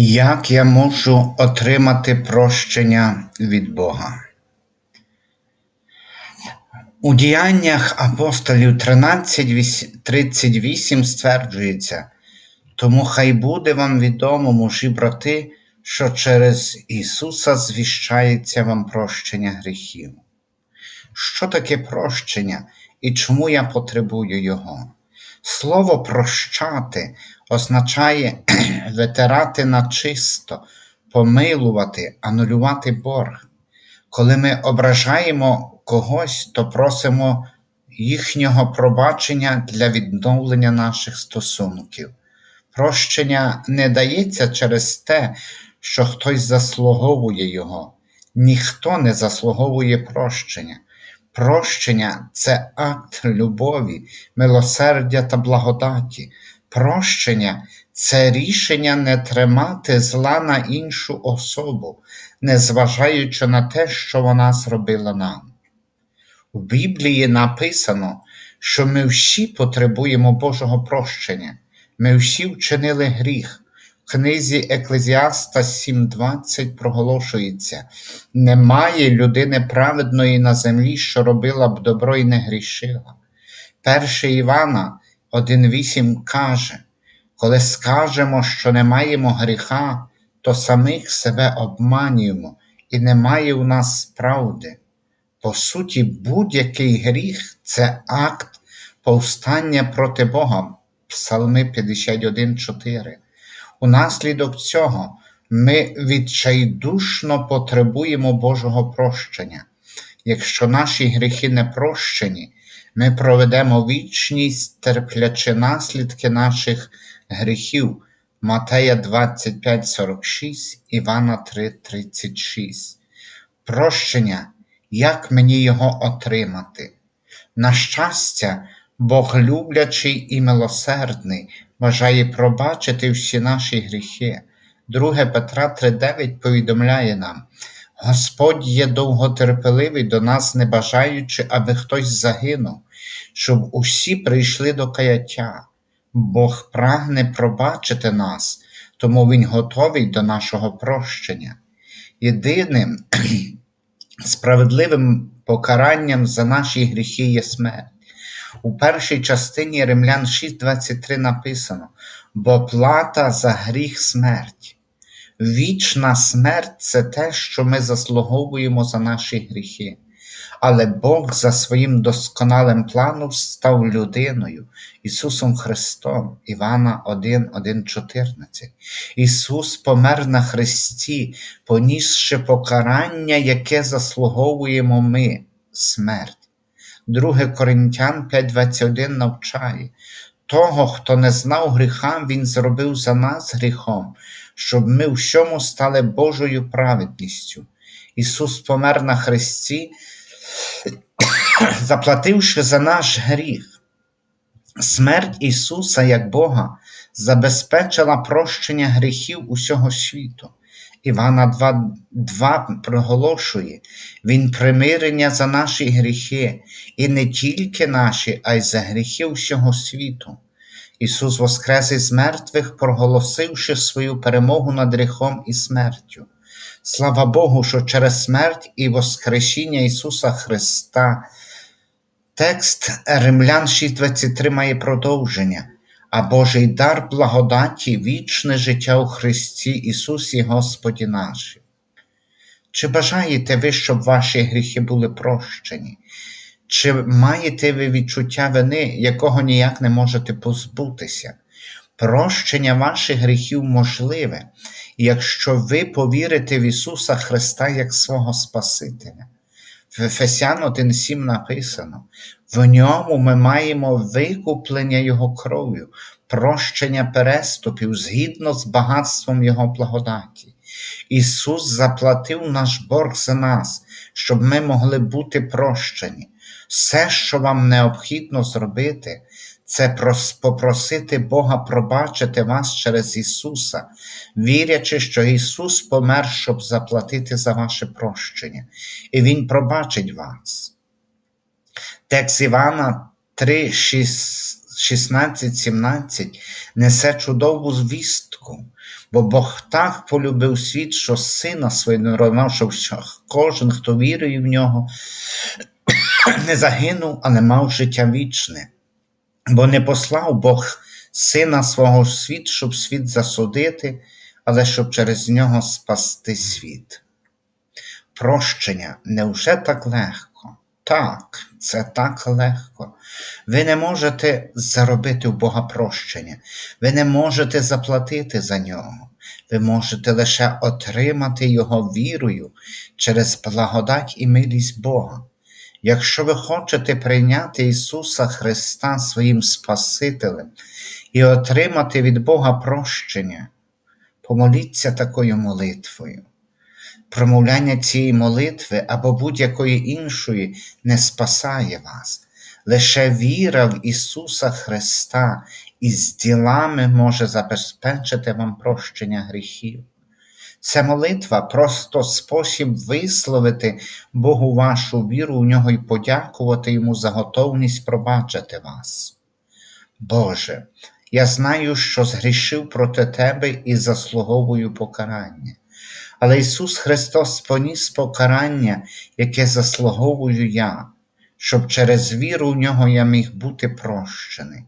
Як я можу отримати прощення від Бога? У діяннях апостолів 13.38 стверджується, тому хай буде вам відомо, мужі брати, що через Ісуса звіщається вам прощення гріхів. Що таке прощення і чому я потребую Його? Слово прощати означає витирати на чисто, помилувати, анулювати борг. Коли ми ображаємо когось, то просимо їхнього пробачення для відновлення наших стосунків. Прощення не дається через те, що хтось заслуговує його. Ніхто не заслуговує прощення. Прощення це акт любові, милосердя та благодаті. Прощення це рішення не тримати зла на іншу особу, незважаючи на те, що вона зробила нам. У Біблії написано, що ми всі потребуємо Божого прощення, ми всі вчинили гріх. Книзі Еклезіаста 7:20 проголошується: немає людини праведної на землі, що робила б добро і не грішила. 1 Івана 1,8 каже: коли скажемо, що не маємо гріха, то самих себе обманюємо і немає у нас правди. По суті, будь-який гріх це акт повстання проти Бога. Псалми 51,4. Унаслідок цього ми відчайдушно потребуємо Божого прощення. Якщо наші гріхи не прощені, ми проведемо вічність, терплячи наслідки наших гріхів. Матея 25,46, Івана 3,36. Прощення, як мені його отримати? На щастя, Бог люблячий і милосердний, бажає пробачити всі наші гріхи. 2 Петра 3,9 повідомляє нам: Господь є довготерпеливий до нас, не бажаючи, аби хтось загинув, щоб усі прийшли до каяття. Бог прагне пробачити нас, тому Він готовий до нашого прощення. Єдиним справедливим покаранням за наші гріхи є смерть. У першій частині Римлян 6:23 написано: бо плата за гріх смерть. Вічна смерть це те, що ми заслуговуємо за наші гріхи. Але Бог за своїм досконалим планом став людиною, Ісусом Христом, Івана 1, 1, 14. Ісус помер на Христі, понісши покарання, яке заслуговуємо ми, смерть. 2 Коринтян 5:21 навчає, того, хто не знав гріха, Він зробив за нас гріхом, щоб ми всьому стали Божою праведністю. Ісус помер на Христі, заплативши за наш гріх. Смерть Ісуса як Бога забезпечила прощення гріхів усього світу. Івана 2, 2 проголошує, Він примирення за наші гріхи, і не тільки наші, а й за гріхи всього світу. Ісус воскрес із мертвих, проголосивши свою перемогу над гріхом і смертю. Слава Богу, що через смерть і Воскресіння Ісуса Христа. Текст Римлян 6:23 має продовження, а Божий дар благодаті, вічне життя у Христі Ісусі Господі наші. Чи бажаєте ви, щоб ваші гріхи були прощені? Чи маєте ви відчуття вини, якого ніяк не можете позбутися? Прощення ваших гріхів можливе, якщо ви повірите в Ісуса Христа як свого Спасителя. В Ефесян 1,7 написано: в ньому ми маємо викуплення Його кров'ю, прощення переступів згідно з багатством Його благодаті. Ісус заплатив наш борг за нас, щоб ми могли бути прощені. Все, що вам необхідно зробити, це попросити Бога пробачити вас через Ісуса, вірячи, що Ісус помер, щоб заплатити за ваше прощення, і Він пробачить вас. Текст Івана 3, 6, 16-17 несе чудову звістку, бо Бог так полюбив світ, що сина свого щоб кожен, хто вірує в нього, не загинув, але мав життя вічне. Бо не послав Бог сина свого в світ, щоб світ засудити, але щоб через нього спасти світ. Прощення невже так легко? Так, це так легко. Ви не можете заробити у Бога прощення, ви не можете заплатити за нього. Ви можете лише отримати Його вірою через благодать і милість Бога. Якщо ви хочете прийняти Ісуса Христа своїм Спасителем і отримати від Бога прощення, помоліться такою молитвою. Промовляння цієї молитви або будь-якої іншої не спасає вас. Лише віра в Ісуса Христа із ділами може забезпечити вам прощення гріхів. Це молитва просто спосіб висловити Богу вашу віру у нього і подякувати Йому за готовність пробачити вас. Боже, я знаю, що згрішив проти Тебе і заслуговую покарання. Але Ісус Христос поніс покарання, яке заслуговую я, щоб через віру в нього я міг бути прощений.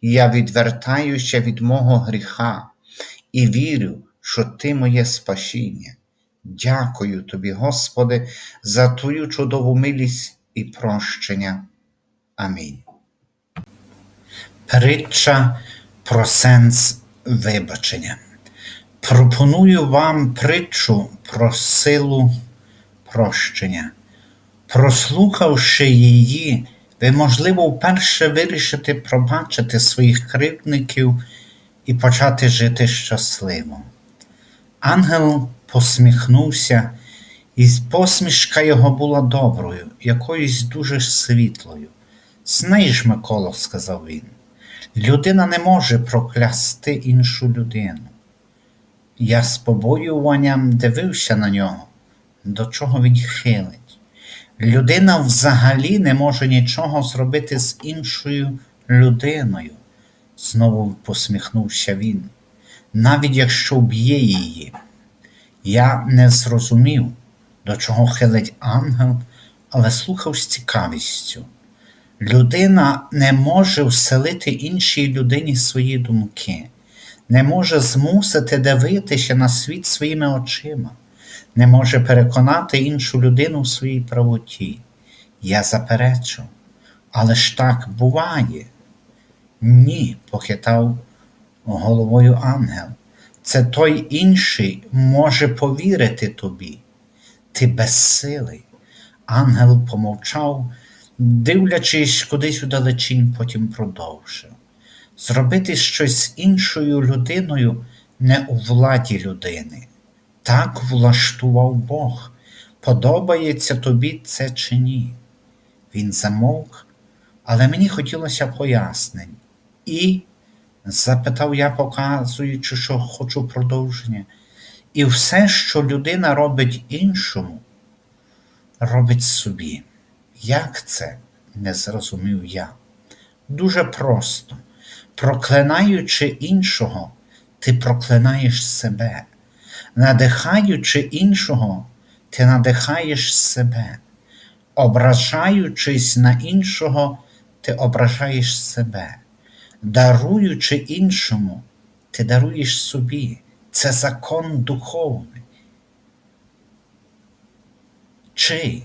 І я відвертаюся від мого гріха і вірю, що Ти моє спасіння. Дякую Тобі, Господи, за Твою чудову милість і прощення. Амінь. Притча про сенс вибачення. Пропоную вам притчу про силу прощення. Прослухавши її, ви, можливо, вперше вирішите пробачити своїх кривдників і почати жити щасливо. Ангел посміхнувся, і посмішка його була доброю, якоюсь дуже світлою. Знаєш, Миколо, сказав він, людина не може проклясти іншу людину. Я з побоюванням дивився на нього, до чого він хилить. Людина взагалі не може нічого зробити з іншою людиною, знову посміхнувся він, навіть якщо вб'є її. Я не зрозумів, до чого хилить ангел, але слухав з цікавістю. Людина не може вселити іншій людині свої думки, не може змусити дивитися на світ своїми очима, не може переконати іншу людину в своїй правоті. Я заперечу, але ж так буває. Ні, похитав головою ангел. Це той інший може повірити тобі. Ти безсилий. Ангел помовчав, дивлячись кудись удалечінь, потім продовжив. Зробити щось з іншою людиною не у владі людини. Так влаштував Бог. Подобається тобі це чи ні? Він замовк, але мені хотілося пояснень. І, запитав я, показуючи, що хочу продовження, і все, що людина робить іншому, робить собі. Як це? не зрозумів я. Дуже просто. Проклинаючи іншого, ти проклинаєш себе. Надихаючи іншого, ти надихаєш себе. Ображаючись на іншого, ти ображаєш себе. Даруючи іншому, ти даруєш собі. Це закон духовний. Чи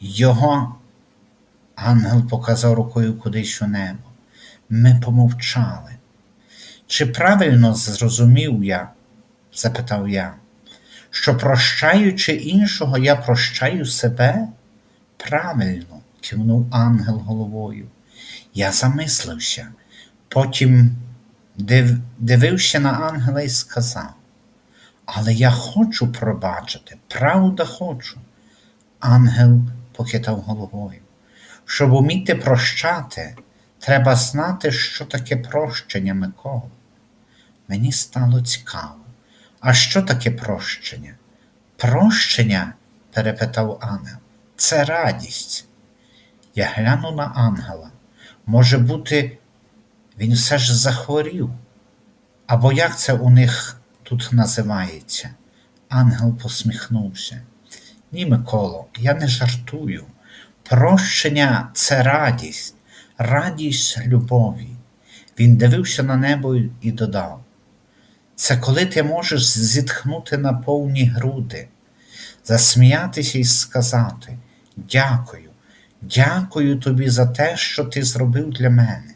його ангел показав рукою кудись у небо? Ми помовчали. Чи правильно зрозумів я, запитав я, що прощаючи іншого, я прощаю себе? Правильно, кивнув ангел головою. Я замислився, потім див, дивився на ангела і сказав, але я хочу пробачити, правда хочу. Ангел похитав головою. Щоб уміти прощати, треба знати, що таке прощення Микола. Мені стало цікаво. А що таке прощення? Прощення, перепитав ангел, це радість. Я глянув на ангела. Може бути, він все ж захворів. Або як це у них тут називається? Ангел посміхнувся. Ні, Миколо, я не жартую. Прощення це радість, радість любові. Він дивився на небо і додав: це коли ти можеш зітхнути на повні груди, засміятися і сказати: Дякую, дякую тобі за те, що ти зробив для мене.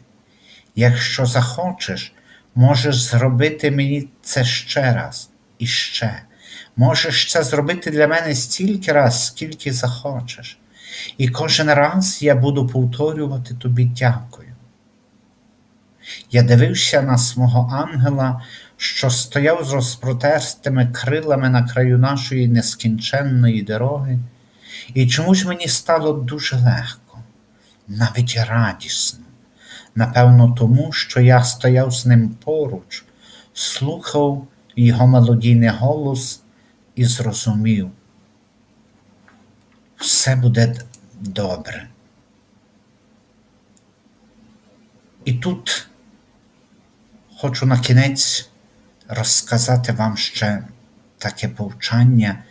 Якщо захочеш, можеш зробити мені це ще раз і ще. Можеш це зробити для мене стільки раз, скільки захочеш. І кожен раз я буду повторювати тобі дякую. Я дивився на свого ангела, що стояв з розпротертими крилами на краю нашої нескінченної дороги, і чомусь мені стало дуже легко, навіть радісно. Напевно, тому, що я стояв з ним поруч, слухав його мелодійний голос і зрозумів, все буде добре. І тут хочу на кінець розказати вам ще таке повчання,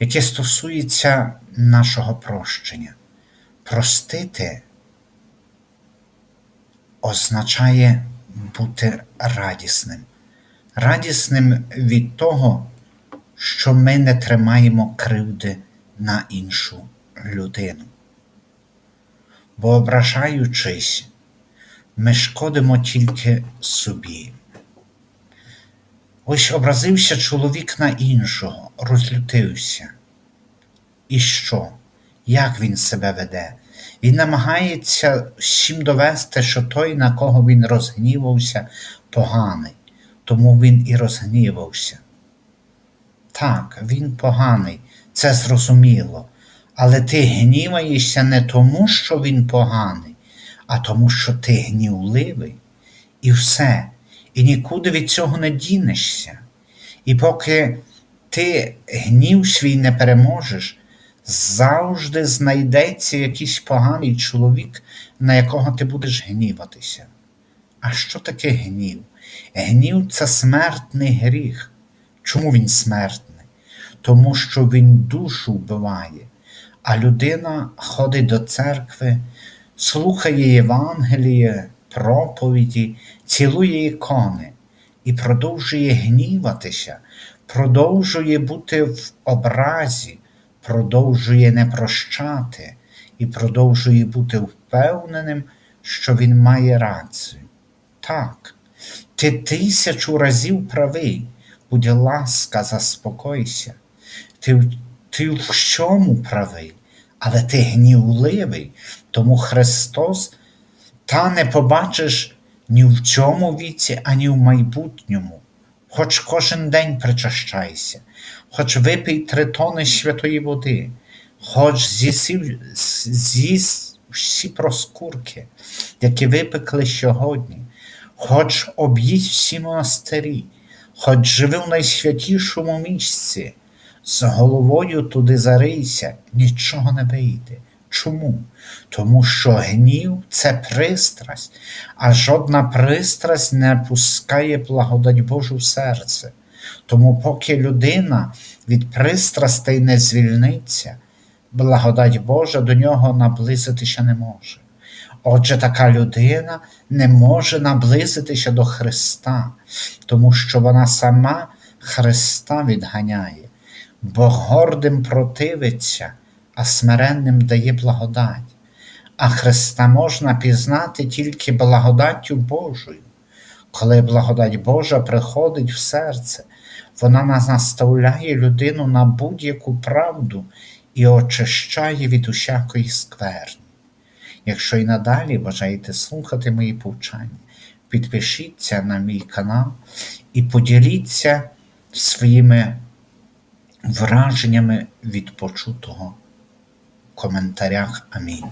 яке стосується нашого прощення. Простити означає бути радісним. Радісним від того, що ми не тримаємо кривди на іншу людину. Бо ображаючись, ми шкодимо тільки собі. Ось образився чоловік на іншого, розлютився. І що? Як він себе веде? Він намагається всім довести, що той, на кого він розгнівався, поганий, тому він і розгнівався. Так, він поганий, це зрозуміло, але ти гніваєшся не тому, що він поганий, а тому, що ти гнівливий, і все, і нікуди від цього не дінешся. І поки ти гнів свій не переможеш, завжди знайдеться якийсь поганий чоловік, на якого ти будеш гніватися. А що таке гнів? Гнів це смертний гріх. Чому він смертний? Тому що він душу вбиває, а людина ходить до церкви, слухає Євангеліє, проповіді, цілує ікони і продовжує гніватися, продовжує бути в образі, продовжує не прощати і продовжує бути впевненим, що він має рацію. Так, ти тисячу разів правий, будь ласка, заспокойся. Ти, ти в чому правий, але ти гнівливий, тому Христос та не побачиш ні в цьому віці, ані в майбутньому. Хоч кожен день причащайся, хоч випий три тони святої води, хоч з'їси з'їсть всі проскурки, які випекли сьогодні, хоч об'їдь всі монастирі, хоч живи в найсвятішому місці, з головою туди зарийся, нічого не вийде. Чому? Тому що гнів це пристрасть, а жодна пристрасть не пускає благодать Божу в серце. Тому, поки людина від пристрастей не звільниться, благодать Божа до нього наблизитися не може. Отже, така людина не може наблизитися до Христа, тому що вона сама Христа відганяє, бо гордим противиться а смиренним дає благодать, а Христа можна пізнати тільки благодаттю Божою. Коли благодать Божа приходить в серце, вона наставляє людину на будь-яку правду і очищає від усякої скверни. Якщо і надалі бажаєте слухати мої повчання, підпишіться на мій канал і поділіться своїми враженнями від почутого коментарях. Амінь.